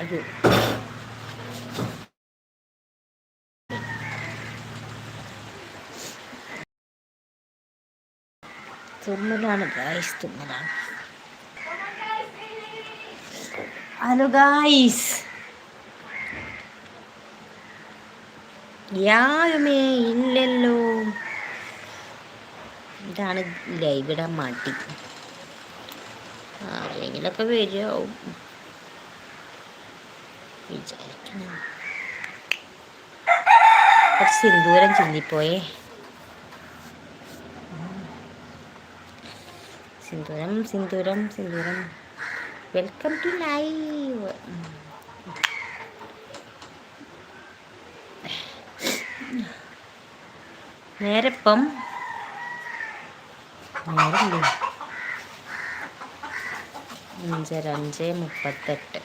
അയ്യോ. തുമ്മലാണ് ഗായ്സ് തുമ്മലാണ്. ഹലോ ഗായ്സ് യാരുമേ ഇല്ലല്ലോ. ഇതാണ് ലൈവിടെ മടി. ആരെങ്കിലൊക്കെ വരുമാവും വിചാരിക്കണം കുറച്ച് സിന്ദൂരം ചിന്തിപ്പോയേ Sindooram Sindooram Sindooram welcome to live നേരപ്പം നേരല്ലേ അഞ്ചര അഞ്ച് മുപ്പത്തെട്ട്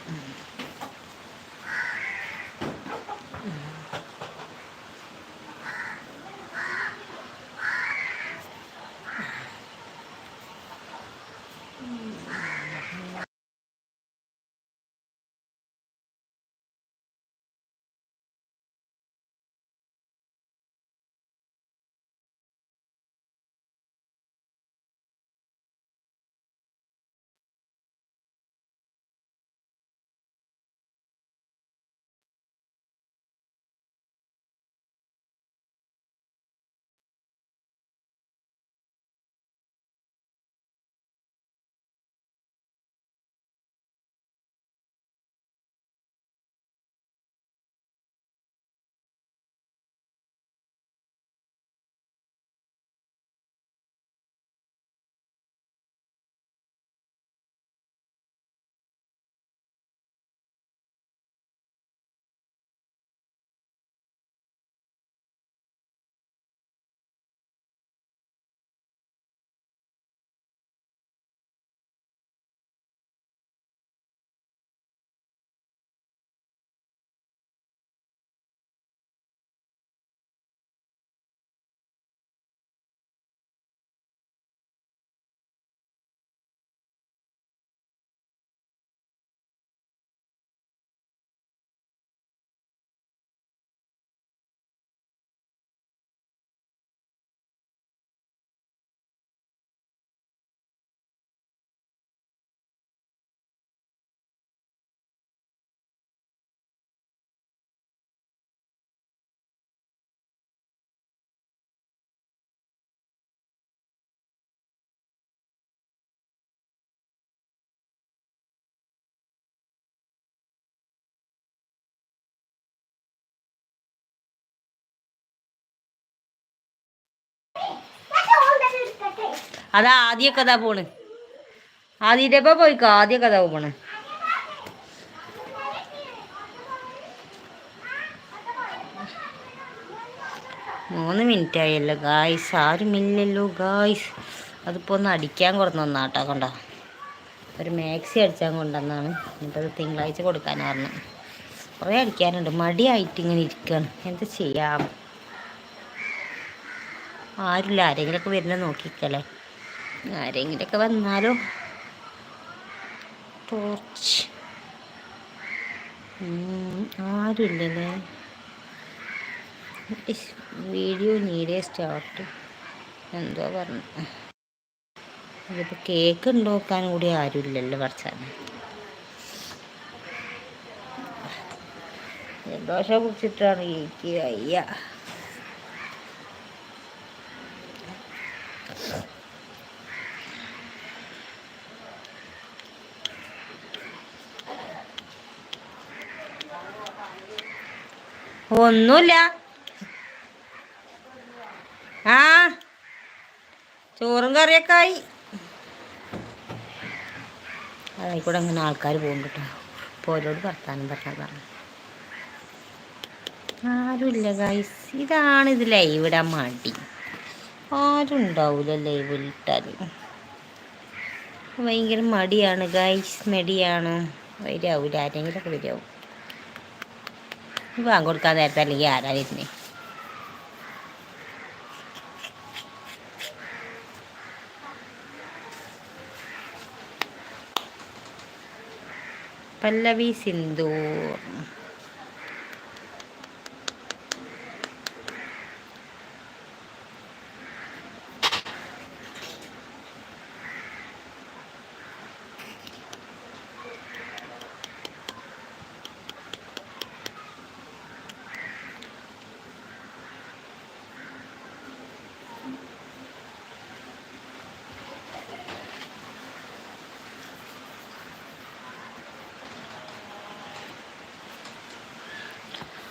Yeah. അതാ ആദ്യ കഥ പോണ്. ആദ്യത്തെ പോയിക്കോ? ആദ്യ കഥ പോണ്. മൂന്ന് മിനിറ്റ് ആയല്ലോ ഗായ്സ് ആരും ഇല്ലല്ലോ ഗായ്സ് അതിപ്പോ ഒന്ന് അടിക്കാൻ കൊടുത്തു നന്നാട്ടാ കൊണ്ടാ? ഒരു മാക്സി അടിച്ചാൽ കൊണ്ടുവന്നാണ് എന്നിട്ടത് തിങ്കളാഴ്ച കൊടുക്കാൻ പറഞ്ഞു കുറേ അടിക്കാനുണ്ട്. മടിയായിട്ട് ഇങ്ങനെ ഇരിക്കുകയാണ് എന്താ ചെയ്യാം? ആരില്ല. ആരെങ്കിലുമൊക്കെ വരുന്ന നോക്കിക്കല്ലേ? ആരെങ്കിലൊക്കെ വന്നാലോ? ടോർച്ച് ആരുമില്ലല്ലേ? വീഡിയോ നീഡേ സ്റ്റാർട്ട്. എന്തോ പറഞ്ഞു. ഇതിപ്പോൾ കേക്ക് ഉണ്ടാക്കാൻ കൂടി ആരുമില്ലല്ലോ പഠിച്ചാൽ ദോശ കുടിച്ചിട്ടാണ് കേക്ക് അയ്യ. ഒന്നുമില്ല ആ ചോറും കറിയൊക്കെ ആയി. അതായിക്കൂടെ അങ്ങനെ ആൾക്കാർ പോകും കേട്ടോ പോരോട് വർത്താനം പറഞ്ഞു ആരുമില്ല ഗൈസ് ഇതാണ് ഇത് ലൈവ് ഇടാൻ മടി. ആരും ഉണ്ടാവില്ല ലൈവ് ഇട്ടാൽ ഭയങ്കര മടിയാണ് ഗൈസ് മടിയാണ്. വരാവൂല ആരെങ്കിലൊക്കെ വരാവും ബാങ്ക് കൊടുക്കാൻ നേരത്തെ അല്ലെങ്കിൽ ആരാ വരുന്നേ പല്ലവി സിന്ധു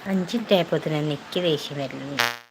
അഞ്ചിന്റെ ആയപ്പോൾ തന്നെ ദേഷ്യം വരുന്നുണ്ട്